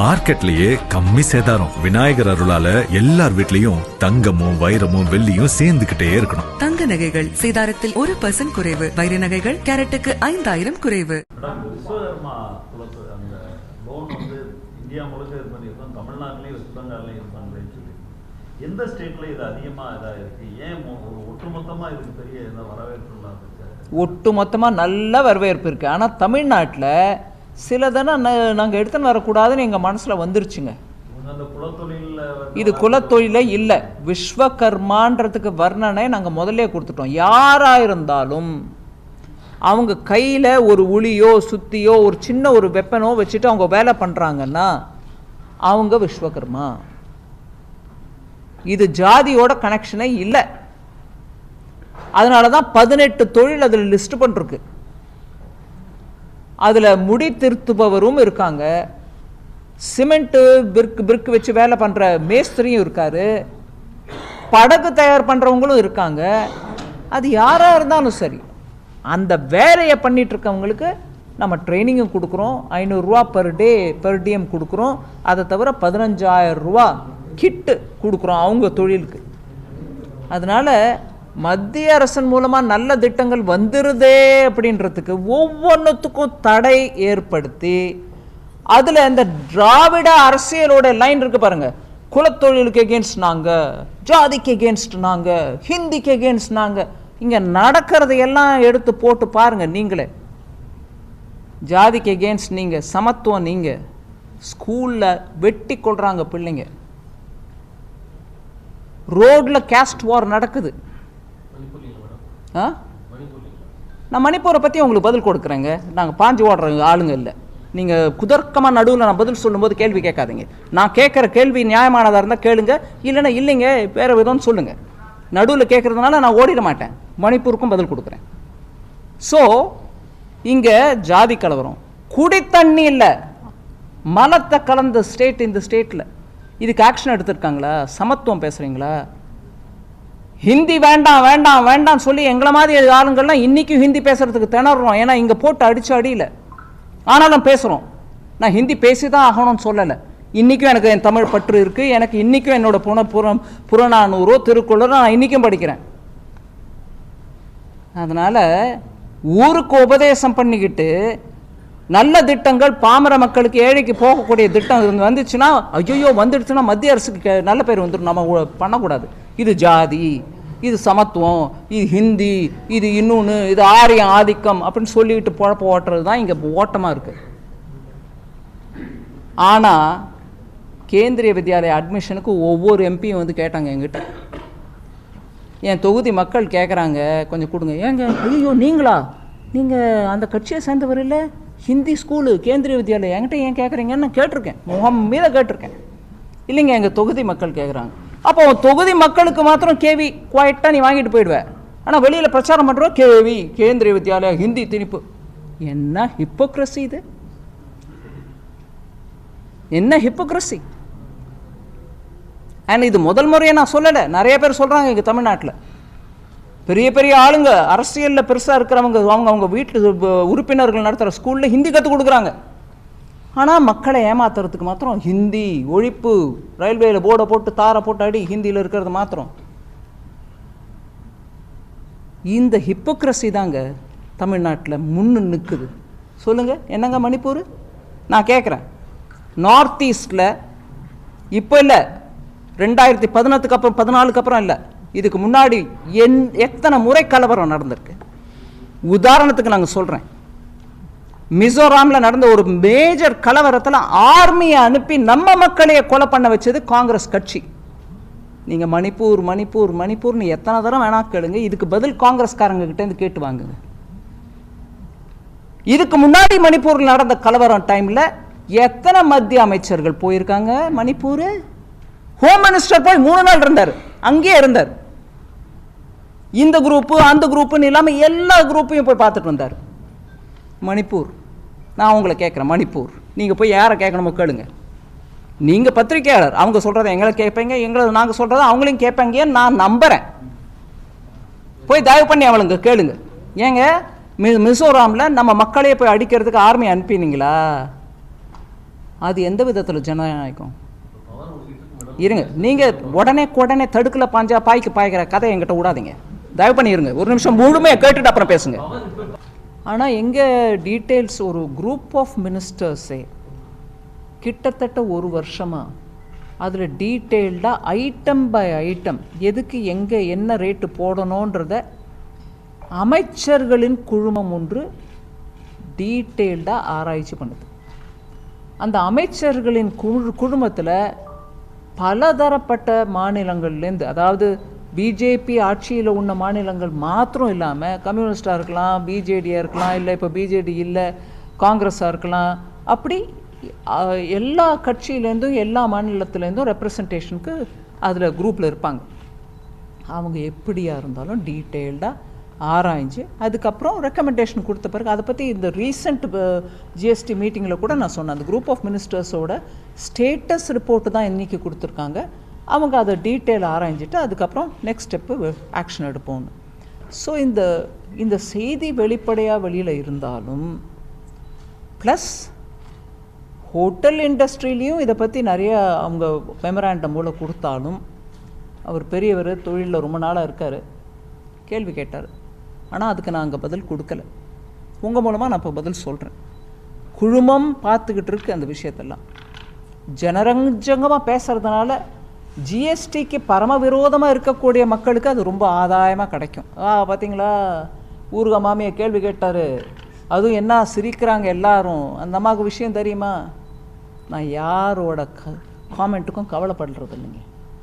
மார்க்கெட்லயே கம்மி சேதாரம். விநாயகர் அருளால எல்லார் வீட்லயும் தங்கமும் வைரமும் வெள்ளியும் சேர்ந்துகிட்டே இருக்கணும். தங்க நகைகள் சேதாரத்தில் ஒரு பர்சன்ட் குறைவு. வைர நகைகள் கேரட்டுக்கு ஐந்தாயிரம் குறைவு. மேடம் விஸ்வகர்மா குலத்து அந்த லோன் வந்து இந்தியா முழுக்க இது பண்ணியிருக்கோம். தமிழ்நாட்டிலையும் வெஸ்ட் பெங்கால்லையும் இருப்பாங்களேன்னு சொல்லி. எந்த ஸ்டேட்ல இது அதிகமா இதா இருக்கு? ஏன் ஒரு ஒட்டுமொத்தமா இதுக்கு பெரிய வரவேற்பு இல்லாம இருக்கு? ஒட்டு மொத்தமாக நல்ல வரவேற்பு இருக்குது ஆனால் தமிழ்நாட்டில் சிலதென நாங்கள் எடுத்துன்னு வரக்கூடாதுன்னு எங்கள் மனசில் வந்துருச்சுங்க. இது குலத்தொழிலே இல்லை. விஸ்வகர்மான்றதுக்கு வர்ணனை நாங்கள் முதல்ல கொடுத்துட்டோம். யாராக இருந்தாலும் அவங்க கையில் ஒரு உளியோ சுத்தியோ ஒரு சின்ன ஒரு வெப்பனோ வச்சுட்டு அவங்க வேலை பண்ணுறாங்கன்னா அவங்க விஸ்வகர்மா. இது ஜாதியோட கனெக்ஷனே இல்லை. அதனால தான் பதினெட்டு தொழில் அதில் லிஸ்ட் பண்ணிருக்கு. அதில் முடி திருத்துபவரும் இருக்காங்க. சிமெண்ட்டு பிற்கு பிற்கு வச்சு வேலை பண்ணுற மேஸ்திரியும் இருக்காரு. படகு தயார் பண்ணுறவங்களும் இருக்காங்க. அது யாராக இருந்தாலும் சரி அந்த வேலையை பண்ணிகிட்ருக்கவங்களுக்கு நம்ம ட்ரைனிங்கும் கொடுக்குறோம். ஐநூறுரூவா பர் டே பெர் டிஎம் கொடுக்குறோம். அதை தவிர பதினஞ்சாயிரம் ரூபா கிட்டு கொடுக்குறோம் அவங்க தொழிலுக்கு. அதனால மத்திய அரசின் மூலமாக நல்ல திட்டங்கள் வந்துருதே அப்படின்றதுக்கு ஒவ்வொன்றுத்துக்கும் தடை ஏற்படுத்தி அதில் இந்த திராவிட அரசியலோட லைன் இருக்கு பாருங்க. குலத்தொழிலுக்கு எகேன்ஸ்ட் நாங்கள் ஜாதிக்கு எகேன்ஸ்ட் நாங்கள் ஹிந்திக்கு எகேன்ஸ்ட் நாங்கள் இங்கே நடக்கிறத எல்லாம் எடுத்து போட்டு பாருங்கள் நீங்களே. ஜாதிக்கு எகேன்ஸ்ட் நீங்கள் சமத்துவம் நீங்கள் ஸ்கூலில் வெட்டி கொள்கிறாங்க பிள்ளைங்க. ரோடில் கேஸ்ட் வார் நடக்குது. ஆ? நான் மணிப்பூரை பற்றி உங்களுக்கு பதில் கொடுக்குறேங்க. நாங்கள் பாஞ்சு ஓடுற ஆளுங்க இல்லை. நீங்கள் குதர்க்கமாக நடுவில் நான் பதில் சொல்லும்போது கேள்வி கேட்காதீங்க. நான் கேட்குற கேள்வி நியாயமானதாக இருந்தால் கேளுங்க. இல்லைன்னா இல்லைங்க வேறு விதம்னு சொல்லுங்கள் நடுவில் கேட்குறதுனால நான் ஓடிட மாட்டேன். மணிப்பூருக்கும் பதில் கொடுக்குறேன். ஸோ இங்கே ஜாதி கலவரம். குடி தண்ணி இல்லை. மலத்தை கலந்த ஸ்டேட் இந்த ஸ்டேட்டில் இதுக்கு ஆக்ஷன் எடுத்திருக்காங்களா? சமத்துவம் பேசுகிறீங்களா ஹிந்தி வேண்டாம் வேண்டாம் வேண்டாம் சொல்லி எங்களை மாதிரி ஆளுங்கள்லாம் இன்றைக்கும் ஹிந்தி பேசுகிறதுக்கு திணறோம். ஏன்னா இங்கே போட்டு அடிச்சு அடியில. ஆனாலும் பேசுகிறோம் நான் ஹிந்தி பேசி தான் ஆகணும்னு சொல்லலை. இன்றைக்கும் எனக்கு என் தமிழ் பற்று இருக்குது எனக்கு இன்றைக்கும் என்னோட புன புறம் புறநானூறோ திருக்குறளோ நான் இன்றைக்கும் படிக்கிறேன். அதனால் ஊருக்கு உபதேசம் பண்ணிக்கிட்டு நல்ல திட்டங்கள் பாமர மக்களுக்கு ஏழைக்கு போகக்கூடிய திட்டம் வந்துச்சுன்னா ஐயோ வந்துடுச்சுன்னா மத்திய அரசுக்கு நல்ல பேர் வந்துடும் நம்ம பண்ணக்கூடாது. இது ஜாதி இது சமத்துவம் இது ஹிந்தி இது இன்னொன்று இது ஆரியம் ஆதிக்கம் அப்படின்னு சொல்லிட்டு பொழப்ப ஓட்டுறது தான் இங்கே ஓட்டமாக இருக்குது ஆனால் கேந்திரிய வித்யாலய அட்மிஷனுக்கு ஒவ்வொரு எம்பியும் வந்து கேட்டாங்க எங்கிட்ட என் தொகுதி மக்கள் கேட்குறாங்க கொஞ்சம் கொடுங்க. ஏங்க ஐயோ நீங்களா? நீங்கள் அந்த கட்சியை சேர்ந்தவர் இல்லை? ஹிந்தி ஸ்கூலு கேந்திரிய வித்யாலயம் என்கிட்ட ஏன் கேட்குறீங்கன்னு நான் கேட்டிருக்கேன். முகம் மீத கேட்டிருக்கேன். இல்லைங்க எங்கள் தொகுதி மக்கள் கேட்குறாங்க அப்போ உன் தொகுதி மக்களுக்கு மாத்திரம் கேவி குவாய்ட்டாக நீ வாங்கிட்டு போயிடுவேன் ஆனால் வெளியில் பிரச்சாரம் பண்ணுறோம் கேவி கேந்திரிய வித்யாலயா ஹிந்தி திணிப்பு. என்ன ஹிப்போக்ரஸி இது? என்ன ஹிப்போக்ரஸி அண்ட் இது முதல் முறையை நான் சொல்லலை. நிறைய பேர் சொல்கிறாங்க இங்கே தமிழ்நாட்டில். பெரிய பெரிய ஆளுங்க அரசியலில் பெருசாக இருக்கிறவங்க அவங்க அவங்க வீட்டு உறுப்பினர்கள் நடத்துகிற ஸ்கூலில் ஹிந்தி கற்றுக் கொடுக்குறாங்க. ஆனால் மக்களை ஏமாத்துறதுக்கு மாத்திரம் ஹிந்தி ஒழிப்பு ரயில்வேயில் போர்டை போட்டு தாரை போட்டு அடி ஹிந்தியில் இருக்கிறது மாத்திரம். இந்த ஹிப்போக்ரஸி தாங்க தமிழ்நாட்டில் முன்னு நிற்குது சொல்லுங்கள் என்னங்க மணிப்பூர்? நான் கேட்குறேன் நார்த் ஈஸ்டில் இப்போ இல்லை. ரெண்டாயிரத்தி பதினெட்டுக்கு அப்புறம் பதினாலுக்கு அப்புறம் இல்லை. இதுக்கு முன்னாடி என் எத்தனை முறை கலவரம் நடந்திருக்கு? உதாரணத்துக்கு நாங்கள் சொல்கிறேன் மிசோராமில் நடந்த ஒரு மேஜர் கலவரத்தில் ஆர்மியை அனுப்பி நம்ம மக்களையே கொலை பண்ண வச்சது காங்கிரஸ் கட்சி. நீங்கள் மணிப்பூர் மணிப்பூர் மணிப்பூர்னு எத்தனை தரம் வேணா கேளுங்க. இதுக்கு பதில் காங்கிரஸ்காரங்க கிட்டேருந்து கேட்டு வாங்குங்க. இதுக்கு முன்னாடி மணிப்பூரில் நடந்த கலவரம் டைமில் எத்தனை மத்திய அமைச்சர்கள் போயிருக்காங்க? மணிப்பூர்? ஹோம் மினிஸ்டர் போய் மூணு நாள் இருந்தார். அங்கேயே இருந்தார். இந்த குரூப்பு அந்த குரூப்புன்னு இல்லாமல் எல்லா குரூப்பையும் போய் பார்த்துட்டு வந்தார். மணிப்பூர். நான் உங்களை கேட்குறேன் மணிப்பூர். நீங்கள் போய் யாரை கேட்கணுமோ கேளுங்க. நீங்கள் பத்திரிகையாளர் அவங்க சொல்கிறத எங்களை கேட்பீங்க எங்களை நாங்கள் சொல்கிறத அவங்களையும் கேட்பாங்கன்னு நான் நம்புகிறேன் போய் தயவு பண்ணி அவளுங்க கேளுங்க. ஏங்க மி மிசோராமில் நம்ம மக்களையே போய் அடிக்கிறதுக்கு ஆர்மி அனுப்பினீங்களா? அது எந்த விதத்தில் ஜனநாயகம்? இருங்க நீங்கள் உடனே உடனே தடுக்கல பாஞ்சா பாய்க்கு பாய்க்கிற கதை என்கிட்ட விடாதீங்க. தயவு பண்ணி இருங்க. ஒரு நிமிஷம் முழுமையாக கேட்டுட்டு அப்புறம் பேசுங்க. ஆனால் எங்கே டீட்டெயில்ஸ் ஒரு குரூப் ஆஃப் மினிஸ்டர்ஸே கிட்டத்தட்ட ஒரு வருஷமாக அதில் டீட்டெயில்டாக ஐட்டம் பை ஐட்டம் எதுக்கு எங்கே என்ன ரேட்டு போடணுன்றத அமைச்சர்களின் குழுமம் ஒன்று டீட்டெயில்டாக ஆராய்ச்சி பண்ணுது. அந்த அமைச்சர்களின் குழு குழுமத்தில் பலதரப்பட்ட மாநிலங்கள்லேருந்து அதாவது பிஜேபி ஆட்சியில் உள்ள மாநிலங்கள் மாத்திரம் இல்லாமல் கம்யூனிஸ்டாக இருக்கலாம் பிஜேடியாக இருக்கலாம் இல்லை இப்போ பிஜேடி இல்லை காங்கிரஸாக இருக்கலாம் அப்படி எல்லா கட்சியிலேருந்தும் எல்லா மாநிலத்துலேருந்தும் ரெப்ரசன்டேஷனுக்கு அதில் குரூப்பில் இருப்பாங்க. அவங்க எப்படியா இருந்தாலும் டீட்டெயில்டாக ஆராய்ஞ்சு அதுக்கப்புறம் ரெக்கமெண்டேஷன் கொடுத்த பிறகு அதை பற்றி இந்த ரீசெண்ட் ஜிஎஸ்டி மீட்டிங்கில் கூட நான் சொன்னேன். அந்த குரூப் ஆஃப் மினிஸ்டர்ஸோட ஸ்டேட்டஸ் ரிப்போர்ட்டு தான் இன்றைக்கி கொடுத்துருக்காங்க. அவங்க அதை டீட்டெயில் ஆராய்ஞ்சிட்டு அதுக்கப்புறம் நெக்ஸ்ட் ஸ்டெப்பு ஆக்ஷன் எடுப்போம்னு ஸோ இந்த இந்த செய்தி வெளிப்படையாக வெளியில் இருந்தாலும் ப்ளஸ் ஹோட்டல் இண்டஸ்ட்ரியிலையும் இதை பற்றி நிறைய அவங்க மெமராண்டம் மூலம் கொடுத்தாலும் அவர் பெரியவர் தொழிலில் ரொம்ப நாளாக இருக்கார். கேள்வி கேட்டார். ஆனால் அதுக்கு நான் அங்கே பதில் கொடுக்கல. உங்கள் மூலமாக நான் இப்போ பதில் சொல்கிறேன் குழுமம் பார்த்துக்கிட்டு இருக்கு அந்த விஷயத்தெல்லாம். ஜனரஞ்சங்கமாக பேசுகிறதுனால ஜிஎஸ்டிக்கு பரம விரோதமாக இருக்கக்கூடிய மக்களுக்கு அது ரொம்ப ஆதாயமாக கிடைக்கும். ஆ பார்த்தீங்களா ஊருக மாமியை கேள்வி கேட்டார். அதுவும் என்ன சிரிக்கிறாங்க எல்லாரும். அந்த அம்மாவுக்கு விஷயம் தெரியுமா? நான் யாரோட க காமெண்ட்டுக்கும் கவலைப்படுறது இல்லைங்க